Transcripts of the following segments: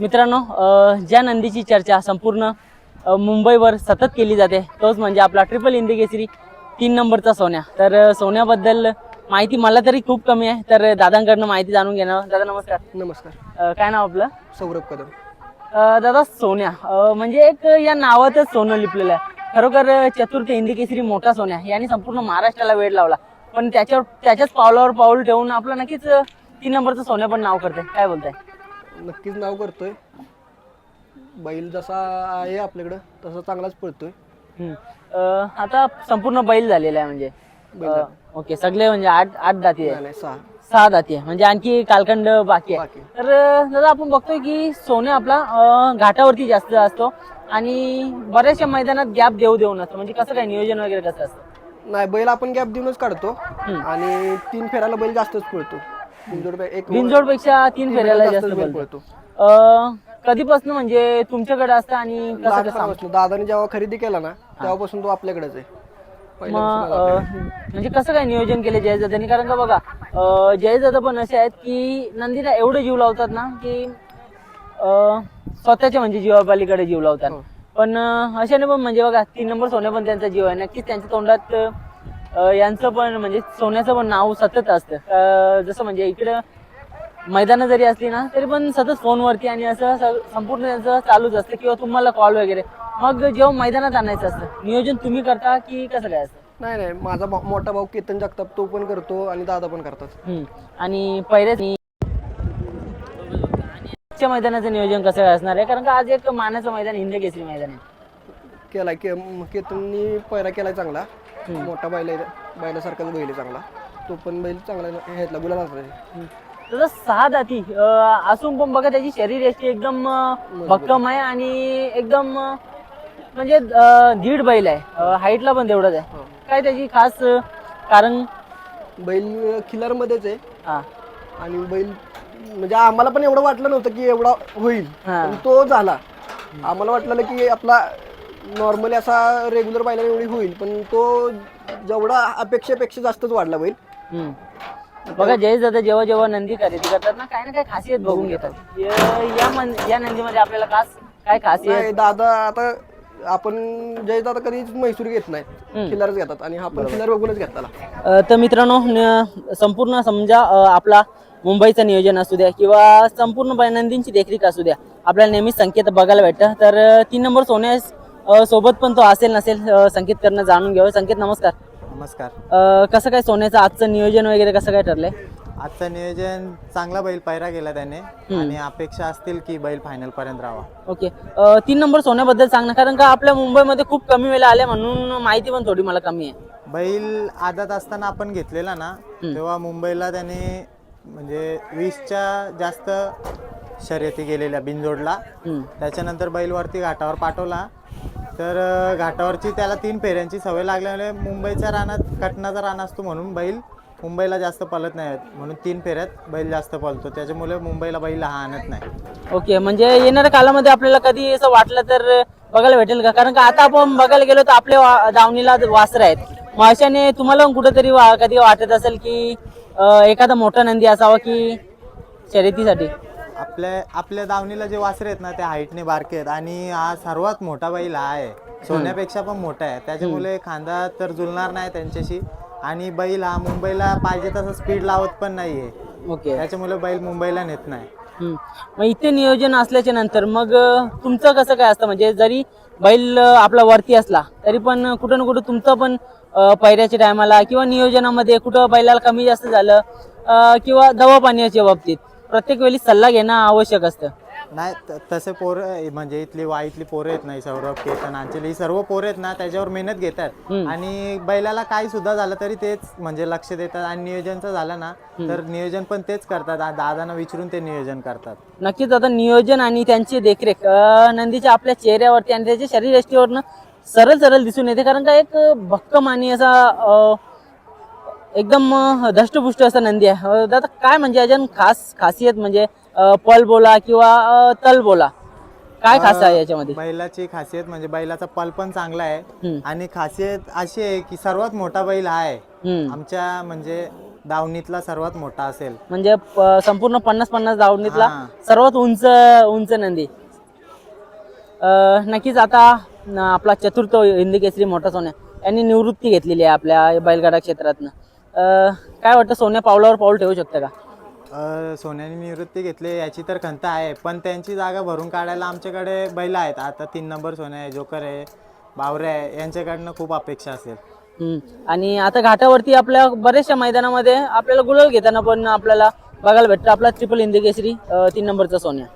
मित्रांनो ज्या नंदीची चर्चा संपूर्ण मुंबईवर सतत केली जाते तोच म्हणजे आपला ट्रिपल इंदी केसरी तीन नंबरचा सोन्या. तर सोन्याबद्दल माहिती मला तरी खूप कमी आहे. तर दादांकडनं माहिती जाणून घेणार. दादा नमस्कार. नमस्कार. काय नाव आपलं? सौरभ कदम. दादा सोन्या. म्हणजे एक या नावातच सोनं लिपलेलं आहे. खरोखर चतुर्थ हिंदी केसरी मोठा सोन्या यांनी संपूर्ण महाराष्ट्राला वेळ लावला. पण त्याच्यावर त्याच्याच पावलावर पाऊल ठेवून आपलं नक्कीच तीन नंबरचं सोन्या पण नाव करते काय बोलताय? नक्कीच नाव करतोय. बैल जसा आहे आपल्याकडं तसा चांगलाच पळतोय. हम्म. अ, आता संपूर्ण बैल झालेला आहे म्हणजे. बैल अ, ओके सगळे म्हणजे आठ आठ दाती नाही आहे नाही, सहा. सहा दाती आहे म्हणजे आणखी कालखंड बाकी आहे. बाकी तर अ, दादा आपण बघतोय की सोने आपला अ, घाटावरती जास्त असतो आणि बऱ्याचशा मैदानात गॅप देऊ देऊ नसतो. म्हणजे कसं काय नियोजन वगैरे कसं असतं? नाही बैल आपण गॅप देऊनच काढतो. आणि तीन फेराला बैल जास्तच पळतो. बिनजोडपेक्षा तीन फेऱ्याला जास्त पळतो. कधीपासून म्हणजे तुमच्याकडे असतं आणि कसं कसं लहानपणापासून. दादाने जेव्हा खरेदी केला ना तेव्हापासून तो आपल्याकडेच आहे. मग पहिल्यापासून अ, म्हणजे कसं काय नियोजन केलं जयजादांनी कारण का बघा अ, जयजादा पण असे आहेत की नंदीला एवढे जीव लावतात ना की अ, स्वतःच्या म्हणजे जीवापालीकडे जीव लावतात. हो. पण अ, अशाने पण म्हणजे बघा तीन नंबर सोन्या पण त्यांचा जीव आहे. नक्कीच त्यांच्या तोंडात अ, यांचं पण म्हणजे सोन्याचं पण नाव सतत असतं. जसं म्हणजे इकडं मैदानं जरी असली ना तरी पण सतत फोनवरती आणि असं संपूर्ण त्यांचं चालूच असतं किंवा तुम्हाला कॉल वगैरे. मग जेव्हा मैदानात आणायचं असतं नियोजन तुम्ही करता की कसं काय असतं? नाही नाही माझा मोठा भाऊ केतन जगताप तो पण करतो आणि दादा पण करतात. हम्म. आणि पहिलेच आजच्या मैदानाचं नियोजन कसं काय असणार आहे? कारण का आज एक मानाचं मैदान हिंद केसरी मैदान आहे. केलाय के केतननी पैरा केलाय चांगला. मोठा बैल आहे बैलासारखाच बैल आहे चांगला. तो पण बैल चांगला ह्यातला गुलाब आहे. तसं सहा अं, असून पण बघा त्याची शरीर यष्टी एकदम अं, भक्कम आहे आणि एकदम अं, म्हणजे अं, दीड बैल आहे. हाईटला पण तेवढंच आहे. काय त्याची खास अं, कारण? बैल खिलार मध्येच आहे. हा. आणि बैल म्हणजे आम्हाला पण एवढं वाटलं नव्हतं की एवढा होईल. हा. पण तो झाला. आम्हाला वाटलं की आपला नॉर्मली असा रेग्युलर बैला एवढी होईल पण तो जेवढा अपेक्षेपेक्षा जास्तच वाढला हम्म. बघा जयेश दादा जेव्हा जेव्हा नंदी खरेदी करतात ना काही ना काही खासियत बघून घेतात. य- या मन या नंदीमध्ये आपल्याला खास काय खासियत? नाही दादा आता आपण जय दादा कधीच म्हैसूर घेत नाही. खिलारच घेतात आणि हा पण खिलार बघूनच घेतला अ, तर मित्रांनो न- संपूर्ण समजा अ, आपला मुंबईचं नियोजन असू द्या किंवा संपूर्ण नंदींची देखरेख असू द्या आपल्याला नेहमीच संकेत बघायला भेटतं तर अ, तीन नंबर सोन्यास सोबत पण तो असेल नसेल संकेत करणं जाणून घ्यावं संकेत नमस्कार. नमस्कार. अ, कसं काय सोन्याचं आजचं नियोजन वगैरे कसं काय ठरलंय? आजचं नियोजन चांगला बैल पायरा केला त्याने. आणि अपेक्षा असतील की बैल फायनल पर्यंत राहावा. ओके. अ, तीन नंबर सोन्याबद्दल सांग ना कारण का आपल्या मुंबईमध्ये खूप कमी वेळा आल्या म्हणून माहिती पण थोडी मला कमी आहे. बैल आदत असताना आपण घेतलेला ना तेव्हा मुंबईला त्याने म्हणजे वीसच्या जास्त शर्यती गेलेल्या बिनजोडला. हम्म. त्याच्यानंतर बैलवरती घाटावर पाठवला. तर घाटावरची त्याला तीन फेऱ्यांची सवय लागल्यामुळे मुंबईच्या रानात कटनाचा रान असतो म्हणून बैल मुंबईला जास्त पळत नाही म्हणून तीन फेऱ्यात बैल जास्त पळतो. त्याच्यामुळे मुंबईला बैल हा आणत नाही. ओके म्हणजे येणाऱ्या कालामध्ये आपल्याला कधी असं वाटलं तर बघायला भेटेल का? कारण का आता आपण बघायला गेलो तर आपल्या वा- दावणीला वासर आहेत. मग अशाने तुम्हाला कुठंतरी कुठेतरी वा- कधी वाटत असेल की एखादा मोठा नंदी असावा की शर्यतीसाठी? आपल्या आपल्या दावणीला जे वासरे आहेत ना ते हाईटने बारके आहेत. आणि हा सर्वात मोठा बैल हा आहे. सोन्यापेक्षा पण मोठा आहे. त्याच्यामुळे खांदा तर जुलणार नाही त्यांच्याशी. आणि बैल हा मुंबईला पाहिजे तसं स्पीड लावत पण नाहीये. ओके. त्याच्यामुळे बैल मुंबईला नेत नाही. हम्म. मग इथे नियोजन असल्याच्या नंतर मग अं, तुमचं कसं काय असतं? म्हणजे जरी बैल अं, आपला वरती असला तरी पण कुठं ना कुठं तुमचं पण अं, पैऱ्याच्या टायमाला किंवा नियोजनामध्ये कुठं बैलाला कमी जास्त झालं अं, किंवा दवा पाण्याच्या बाबतीत? प्रत्येक वेळी सल्ला घेणं आवश्यक असतं. नाही त- तसे पोरं म्हणजे इथली वाईतली पोरं आहेत नाही सौरभ केतन अंजली ही सर्व पोरं आहेत ना त्याच्यावर मेहनत घेतात. आणि बैलाला काही सुद्धा झालं तरी तेच म्हणजे लक्ष देतात आणि नियोजनचं झालं ना तर नियोजन पण तेच करतात. आ- दादांना विचारून ते नियोजन करतात. नक्कीच आता नियोजन आणि त्यांची देखरेख अं, नंदीच्या आपल्या चेहऱ्यावरती आणि त्याच्या शरीरयष्टीवरनं सरळ सरळ दिसून येते. कारण का एक भक्कम आणि असा अं, एकदम धष्टपुष्ट असा नंदी आहे. दादा काय म्हणजे याच्यान खास खासियत म्हणजे पल बोला किंवा तल बोला? काय खास आहे याच्यामध्ये? बैलाची खासियत म्हणजे बैलाचा पल पण चांगला आहे. आणि खासियत अशी आहे की सर्वात मोठा बैल हा आहे. आमच्या म्हणजे दावणीतला सर्वात मोठा असेल. म्हणजे संपूर्ण पन्नास पन्नास दावणीतला. सर्वात उंच उंच नंदी. अं, नक्कीच आता आपला चतुर्थ हिंदी केसरी मोठा सोन्या. यांनी निवृत्ती घेतलेली आहे आपल्या बैलगाडा क्षेत्रातनं. काय वाटतं सोन्या पावलावर पाऊल ठेवू शकतं का? अ, सोन्याने निवृत्ती घेतली याची तर खंत आहे पण त्यांची जागा भरून काढायला आमच्याकडे बैल आहेत. आता तीन नंबर सोन्या आहे जोकर आहे बावरे आहे यांच्याकडनं खूप अपेक्षा असेल. हम्म. आणि आता घाटावरती आपल्या बऱ्याचशा मैदानामध्ये आपल्याला गुलाल घेताना पण आपल्याला बघायला भेटतं. आपला ट्रिपल हिंदी केसरी अं, तीन नंबरचा सोन्या.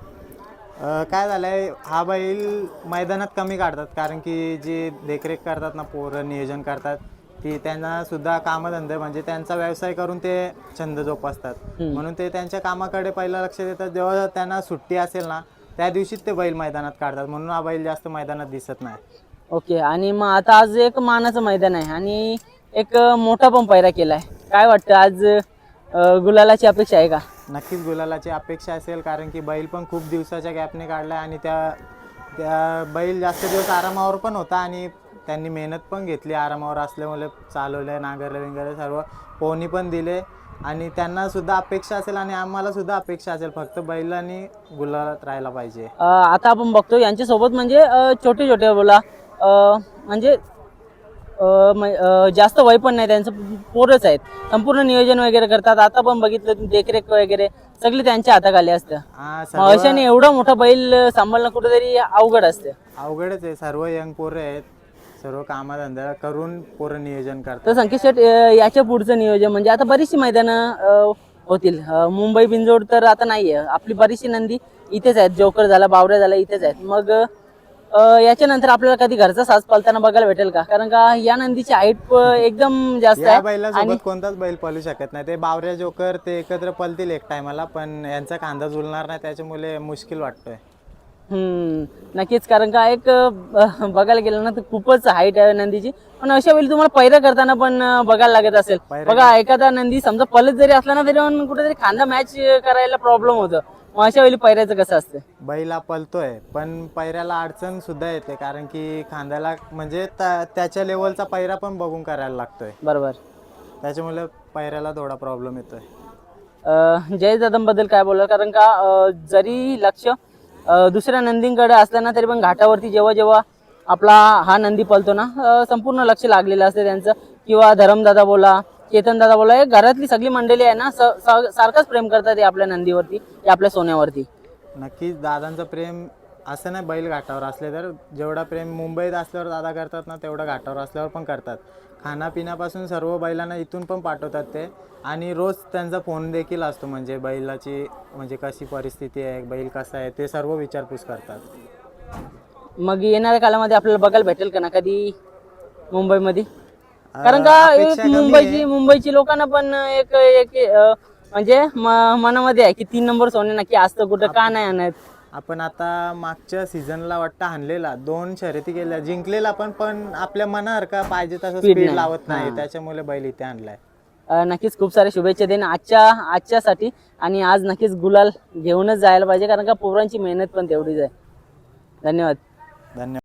अ, काय झालंय हा बैल मैदानात कमी काढतात कारण की जी देखरेख करतात ना पोरं नियोजन करतात ती त्यांना सुद्धा कामधंदे म्हणजे त्यांचा व्यवसाय करून ते छंद जोपासतात. म्हणून ते त्यांच्या कामाकडे पहिलं लक्ष देतात. जेव्हा त्यांना सुट्टी असेल ना त्या दिवशीच ते बैल मैदानात काढतात. म्हणून हा बैल जास्त मैदानात दिसत नाही. ओके आणि मग आता आज एक मानाचं मैदान आहे आणि एक मोठा पण पैरा केलाय. काय वाटतं? आज अं, गुलालाची अपेक्षा आहे का? नक्कीच गुलालाची अपेक्षा असेल कारण की बैल पण खूप दिवसाच्या गॅपने काढला आणि त्या त्या बैल जास्त दिवस आरामावर पण होता आणि त्यांनी मेहनत पण घेतली आरामावर असल्यामुळे चालवले नांगरले विंगरले सर्व. पोहणी पण दिले आणि त्यांना सुद्धा अपेक्षा असेल आणि आम्हाला सुद्धा अपेक्षा असेल फक्त बैलांनी गुलालात राहायला पाहिजे. आता आपण बघतो यांच्यासोबत म्हणजे छोटे छोटे बोला म्हणजे जास्त वय पण नाही त्यांचं पोरच आहेत. संपूर्ण नियोजन वगैरे करतात. आता पण बघितलं देखरेख वगैरे सगळी त्यांच्या हाताखाली असतं. अशाने एवढा मोठा बैल सांभाळणं कुठेतरी अवघड असतं. अवघडच आहे. सर्व यंग पोरं आहेत. सर्व कामाधंदा करून पोरं नियोजन करतात. तर संकेत शेट अं, याच्या पुढचं नियोजन म्हणजे आता बरीचशी मैदानं अं, होतील. अं, मुंबई बिंजोड तर आता नाहीये. आपली बरीचशी नंदी इथेच आहेत. जोकर झाला बावऱ्या झाला इथेच आहेत. मग अं, याच्यानंतर आपल्याला कधी घरचा साज पालताना बघायला भेटेल का? कारण का या नंदीची हाईट एकदम जास्त या आहे बैलासोबत कोणताच बैल पळू शकत नाही. ते बावऱ्या जोकर ते एकत्र पळतील एक टायमाला पण यांचा कांदा जुलणार नाही त्याच्यामुळे मुश्किल वाटतोय. हम्म. नक्कीच कारण का एक बघायला गेलं ना तर खूपच हाईट आहे नंदीची. पण अशा वेळी तुम्हाला पैरा करताना पण बघायला लागत असेल. बघा एखादा नंदी समजा पलत जरी असला ना तरी पण कुठेतरी खांदा मॅच करायला प्रॉब्लेम होतं. मग अशा वेळी पैऱ्याचं कसं असतं? बैला पलतोय पण पैऱ्याला अडचण सुद्धा येते कारण की खांद्याला म्हणजे त्या- त्याच्या लेवलचा पैरा पण बघून करायला लागतोय. बरोबर. त्याच्यामुळे पैऱ्याला थोडा प्रॉब्लेम येतोय. जयबद्दल काय बोलला? कारण का जरी लक्ष दुसऱ्या नंदींकडे असलं तरी पण घाटावरती जेव्हा जेव्हा आपला हा नंदी पळतो ना संपूर्ण लक्ष लागलेलं असते त्यांचं. किंवा धरमदादा बोला चेतन दादा बोला हे घरातली सगळी मंडळी आहे ना स- स- सारखंच प्रेम करतात हे आपल्या नंदीवरती आपल्या सोन्यावरती. नक्कीच दादांचं प्रेम असं नाही बैल घाटावर असले तर जेवढा प्रेम मुंबईत असल्यावर दादा करतात ना तेवढं घाटावर असल्यावर पण करतात. खाण्यापिण्यापासून सर्व बैलांना इथून पण पाठवतात ते. आणि रोज त्यांचा फोन देखील असतो म्हणजे बैलाची म्हणजे कशी परिस्थिती आहे बैल कसा आहे ते सर्व विचारपूस करतात. मग येणाऱ्या काळामध्ये आपल्याला बघायला भेटेल का ना कधी? मुंबईमध्ये? कारण का एक मुंबईची. मुंबईची लोकांना पण एक एक म्हणजे मनामध्ये आहे की तीन नंबर सोने नक्की असतं कुठं का नाही आणत आपण आता मागच्या सीझनला वाटतं हाणलेला. दोन शर्यती केल्या. जिंकलेला पण पण आपल्या मनासारखा पाहिजे तसं Speed स्पीड नाही. लावत नाही. त्याच्यामुळे बैल इथे आणलाय. अं, नक्कीच खूप साऱ्या शुभेच्छा देईन आजच्या आजच्यासाठी. आणि आज नक्कीच गुलाल घेऊनच जायला पाहिजे कारण का पोरांची मेहनत पण तेवढीच आहे. धन्यवाद. धन्यवाद.